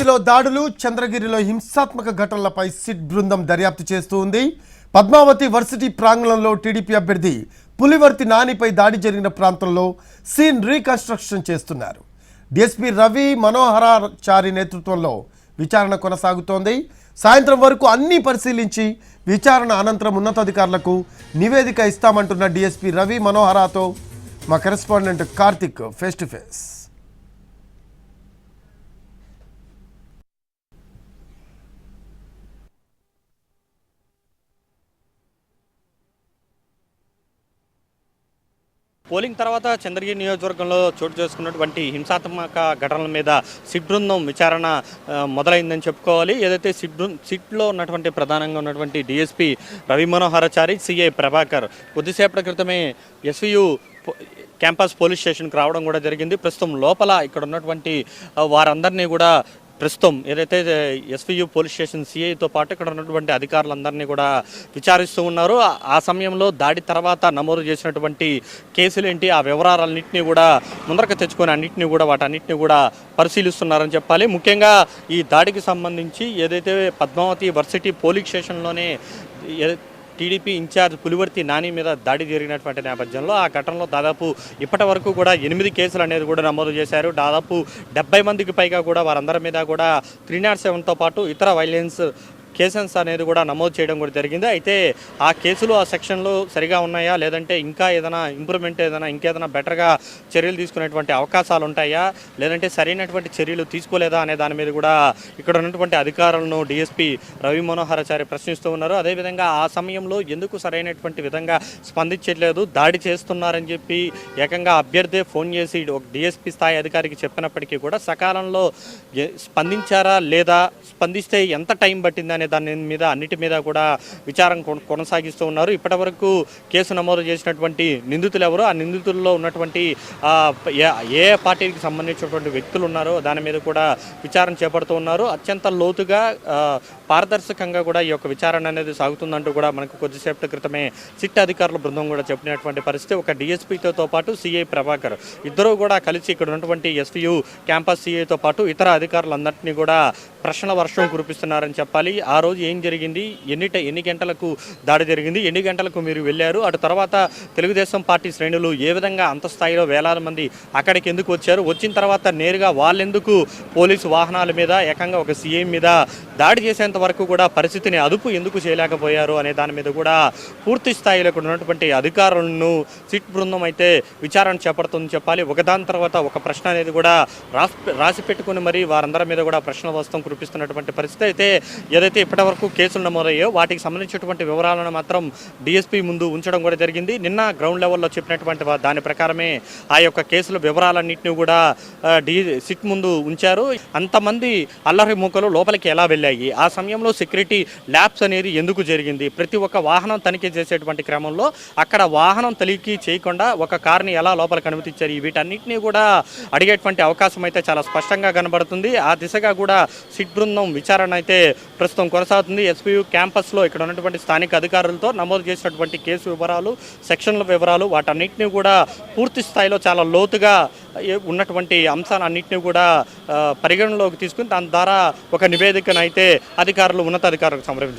తిరుపతిలో దాడులు చంద్రగిరిలో హింసాత్మక ఘటనలపై సిట్ బృందం దర్యాప్తు చేస్తూ ఉంది. పద్మావతి వర్సిటీ ప్రాంగణంలో టీడీపీ అభ్యర్థి పులివర్తి నానిపై దాడి జరిగిన ప్రాంతంలో సీన్ రీకన్స్ట్రక్షన్ చేస్తున్నారు. డిఎస్పీ రవి మనోహరాచారి నేతృత్వంలో విచారణ కొనసాగుతోంది. సాయంత్రం వరకు అన్ని పరిశీలించి విచారణ అనంతరం ఉన్నతాధికారులకు నివేదిక ఇస్తామంటున్న డిఎస్పీ రవి మనోహరాతో మా correspondent Karthik face to face. Polling తర్వాత చంద్రగిరి నియోజకవర్గంలో చోటు చేసుకున్నటువంటి హింసాత్మక ఘటనల మీద సిట్ బృందం విచారణ మొదలైందని చెప్పుకోవాలి. ఏదైతే సిట్ బృందం సిట్లో ఉన్నటువంటి ప్రధానంగా ఉన్నటువంటి డిఎస్పి రవి మనోహరాచారి సిఐ ప్రభాకర్ కొద్దిసేపటి క్రితమే ఎస్వియు క్యాంపస్ పోలీస్ స్టేషన్కి రావడం కూడా జరిగింది. ప్రస్తుతం లోపల ఇక్కడ ఉన్నటువంటి వారందరినీ కూడా ప్రస్తుతం ఏదైతే ఎస్వియు పోలీస్ స్టేషన్ సిఐతో పాటు ఇక్కడ ఉన్నటువంటి అధికారులందరినీ కూడా విచారిస్తూ ఉన్నారు. ఆ- సమయంలో దాడి తర్వాత నమోదు చేసినటువంటి కేసులేంటి ఆ వివరాలన్నింటినీ కూడా ముందరకు తెచ్చుకొని అన్నింటినీ కూడా వాటన్నింటినీ కూడా పరిశీలిస్తున్నారని చెప్పాలి. ముఖ్యంగా ఈ దాడికి సంబంధించి ఏదైతే పద్మావతి వర్సిటీ పోలీస్ స్టేషన్లోనే టీడీపీ ఇన్ఛార్జ్ పులివర్తి నాని మీద దాడి జరిగినటువంటి నేపథ్యంలో ఆ ఘటనలో దాదాపు ఇప్పటి వరకు కూడా ఎనిమిది కేసులు అనేది కూడా నమోదు చేశారు. దాదాపు డెబ్బై మందికి పైగా కూడా వారందరి మీద కూడా త్రీ నాట్ సెవెన్తో పాటు ఇతర వైలెన్స్ కేసెన్స్ అనేది కూడా నమోదు చేయడం కూడా జరిగింది. అయితే ఆ కేసులు ఆ సెక్షన్లు సరిగా ఉన్నాయా? లేదంటే ఇంకా ఏదైనా ఇంప్రూవ్మెంట్ ఏదైనా ఇంకేదైనా బెటర్గా చర్యలు తీసుకునేటువంటి అవకాశాలు ఉంటాయా? లేదంటే సరైనటువంటి చర్యలు తీసుకోలేదా అనే దాని మీద కూడా ఇక్కడ ఉన్నటువంటి అధికారులను డిఎస్పీ రవి మనోహరాచారి ప్రశ్నిస్తూ ఉన్నారు. అదేవిధంగా ఆ సమయంలో ఎందుకు సరైనటువంటి విధంగా స్పందించట్లేదు? దాడి చేస్తున్నారని చెప్పి ఏకంగా అభ్యర్థే ఫోన్ చేసి ఒక డిఎస్పీ స్థాయి అధికారికి చెప్పినప్పటికీ కూడా సకాలంలో స్పందించారా లేదా? స్పందిస్తే ఎంత టైం పట్టిందని అనే దాని మీద అన్నిటి మీద కూడా విచారం కొన- కొనసాగిస్తూ ఉన్నారు. ఇప్పటివరకు కేసు నమోదు చేసినటువంటి నిందితులు ఎవరు? ఆ నిందితుల్లో ఉన్నటువంటి ఏ- పార్టీకి సంబంధించినటువంటి వ్యక్తులు ఉన్నారో దాని మీద కూడా విచారణ చేపడుతూ ఉన్నారు. అత్యంత లోతుగా పారదర్శకంగా కూడా ఈ యొక్క విచారణ అనేది సాగుతుందంటూ కూడా మనకు కొద్దిసేపటి క్రితమే సిట్ అధికారుల బృందం కూడా చెప్పినటువంటి పరిస్థితి. ఒక డిఎస్పీతో పాటు సిఐ ప్రభాకర్ ఇద్దరు కూడా కలిసి ఇక్కడ ఉన్నటువంటి ఎస్పీయు క్యాంపస్ సిఐతో పాటు ఇతర అధికారులందరినీ కూడా ప్రశ్నల వర్షం కురిపిస్తున్నారని చెప్పాలి. ఆ ఆ రోజు ఏం జరిగింది? ఎన్ని ఎన్ని గంటలకు దాడి జరిగింది? ఎన్ని గంటలకు మీరు వెళ్ళారు? అటు తర్వాత తెలుగుదేశం పార్టీ శ్రేణులు ఏ విధంగా అంత స్థాయిలో వేలాది మంది అక్కడికి ఎందుకు వచ్చారు? వచ్చిన తర్వాత నేరుగా వాళ్ళెందుకు పోలీసు వాహనాల మీద ఏకంగా ఒక సీఎం మీద దాడి చేసేంత వరకు కూడా పరిస్థితిని అదుపు ఎందుకు చేయలేకపోయారు అనే దాని మీద కూడా పూర్తి స్థాయిలో ఉన్నటువంటి అధికారులను సిట్ బృందం అయితే విచారణ చేపడుతుందని చెప్పాలి. ఒకదాని తర్వాత ఒక ప్రశ్న అనేది కూడా రాసి రాసి పెట్టుకుని మరి వారందరి మీద కూడా ప్రశ్న వస్తం కురిపిస్తున్నటువంటి పరిస్థితి అయితే ఏదైతే ఇప్పటివరకు కేసులు నమోదయ్యో వాటికి సంబంధించినటువంటి వివరాలను మాత్రం డిఎస్పీ ముందు ఉంచడం కూడా జరిగింది. నిన్న గ్రౌండ్ లెవెల్లో చెప్పినటువంటి దాని ప్రకారమే ఆ యొక్క కేసుల వివరాలన్నింటినీ కూడా డి సిట్ ముందు ఉంచారు. అంతమంది అల్లరి మూకలు లోపలికి ఎలా వెళ్ళాయి? ఆ సమయంలో సెక్యూరిటీ ల్యాబ్స్ అనేది ఎందుకు జరిగింది? ప్రతి ఒక్క వాహనం తనిఖీ చేసేటువంటి క్రమంలో అక్కడ వాహనం తనిఖీ చేయకుండా ఒక కార్ని ఎలా లోపలికి అనుమతించారు? వీటన్నింటినీ వీటన్నిటినీ కూడా అడిగేటువంటి అవకాశం అయితే చాలా స్పష్టంగా కనబడుతుంది. ఆ దిశగా కూడా సిట్ బృందం విచారణ అయితే ప్రస్తుతం కొనసాగుతుంది. ఎస్పీయూ క్యాంపస్లో ఇక్కడ ఉన్నటువంటి స్థానిక అధికారులతో నమోదు చేసినటువంటి కేసు వివరాలు సెక్షన్ల వివరాలు వాటన్నిటిని కూడా పూర్తి స్థాయిలో చాలా లోతుగా ఉన్నటువంటి అంశాలన్నింటినీ కూడా పరిగణనలోకి పరిగణలోకి తీసుకుని దాని ద్వారా ఒక నివేదికను అయితే అధికారులు ఉన్నతాధికారులకు సమర్పించారు.